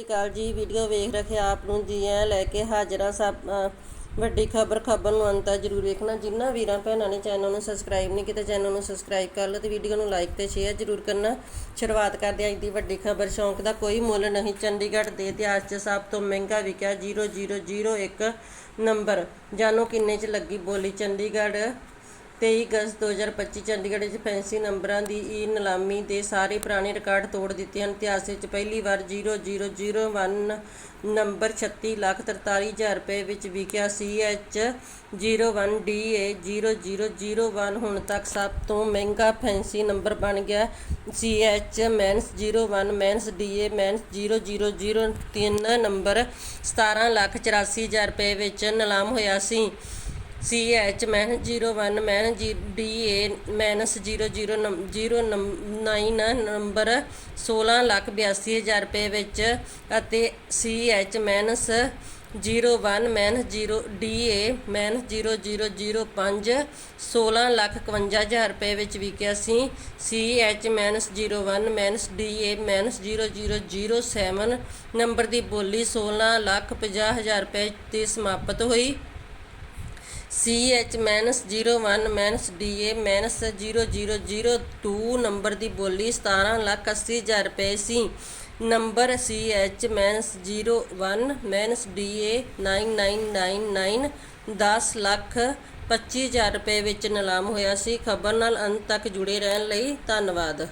ਸ੍ਰੀ ਅਕਾਲ ਜੀ ਵੀਡੀਓ ਵੇਖ ਰੱਖੇ ਆਪ ਨੂੰ ਜੀ ਐ ਲੈ ਕੇ ਹਾਜ਼ਰਾਂ ਸਭ ਵੱਡੀ ਖਬਰ ਖਬਰ ਨੂੰ ਅੰਤ ਜਰੂਰ ਵੇਖਣਾ। ਜਿਨ੍ਹਾਂ ਵੀਰਾਂ, ਭੈਣਾਂ ਨੇ ਚੈਨਲ ਨੂੰ ਸਬਸਕ੍ਰਾਈਬ ਨਹੀਂ ਕੀਤਾ ਚੈਨਲ ਨੂੰ ਸਬਸਕ੍ਰਾਈਬ ਕਰ ਲਓ ਤੇ ਵੀਡੀਓ ਨੂੰ ਲਾਈਕ ਤੇ ਸ਼ੇਅਰ ਜਰੂਰ ਕਰਨਾ। ਸ਼ੁਰੂਆਤ ਕਰਦੇ ਹਾਂ ਅੱਜ ਦੀ ਵੱਡੀ ਖਬਰ। ਸ਼ੌਂਕ ਦਾ ਕੋਈ ਮੁੱਲ ਨਹੀਂ। ਚੰਡੀਗੜ੍ਹ ਦੇ ਇਤਿਹਾਸ 'ਚ ਸਭ ਤੋਂ ਮਹਿੰਗਾ ਵਿਕਿਆ 0001 ਨੰਬਰ। ਜਾਨੋ ਕਿੰਨੇ 'ਚ ਲੱਗੀ ਬੋਲੀ? ਚੰਡੀਗੜ੍ਹ 23 ਅਗਸਤ 2025 ਚੰਡੀਗੜ੍ਹ ਵਿੱਚ ਫੈਂਸੀ ਨੰਬਰਾਂ ਦੀ ਈ ਨਿਲਾਮੀ ਦੇ ਸਾਰੇ ਪੁਰਾਣੇ ਰਿਕਾਰਡ ਤੋੜ ਦਿੱਤੇ ਹਨ। ਇਤਿਹਾਸ ਵਿੱਚ ਪਹਿਲੀ ਵਾਰ 0001 ਨੰਬਰ 36 ਲੱਖ 43000 ਰੁਪਏ ਵਿੱਚ ਵਿਕਿਆ ਸੀ। ਐਚ 01DA 0001 ਹੁਣ ਤੱਕ ਸਭ ਤੋਂ ਮਹਿੰਗਾ ਫੈਂਸੀ ਨੰਬਰ ਬਣ ਗਿਆ ਸੀ। H minus 01 minus D A minus 0003 number 17 lakh 84000 ਰੁਪਏ ਵਿੱਚ ਨਿਲਾਮ ਹੋਇਆ ਸੀ। C H minus 01 minus D A minus 00 09 number 16 lakh 82000 ਰੁਪਏ ਵਿੱਚ ਅਤੇ C H minus 01 minus 0 D A minus 0005 16 lakh 51000 ਰੁਪਏ ਵਿੱਚ ਵਿਕਿਆ ਸੀ। C H minus 01 minus D A minus 0007 number ਦੀ ਬੋਲੀ 16 ਲੱਖ 50000 ਰੁਪਏ ਤੇ ਸਮਾਪਤ ਹੋਈ। C H minus 01 minus D A minus 0002 number ਦੀ ਬੋਲੀ 17 ਲੱਖ 80 ਹਜ਼ਾਰ ਰੁਪਏ ਸੀ। Number C H minus 01 minus D A 9999 10 lakh 25 ਹਜ਼ਾਰ ਰੁਪਏ ਵਿੱਚ ਨਿਲਾਮ ਹੋਇਆ ਸੀ। ਖਬਰ ਨਾਲ ਅੰਤ ਤੱਕ ਜੁੜੇ ਰਹਿਣ ਲਈ ਧੰਨਵਾਦ।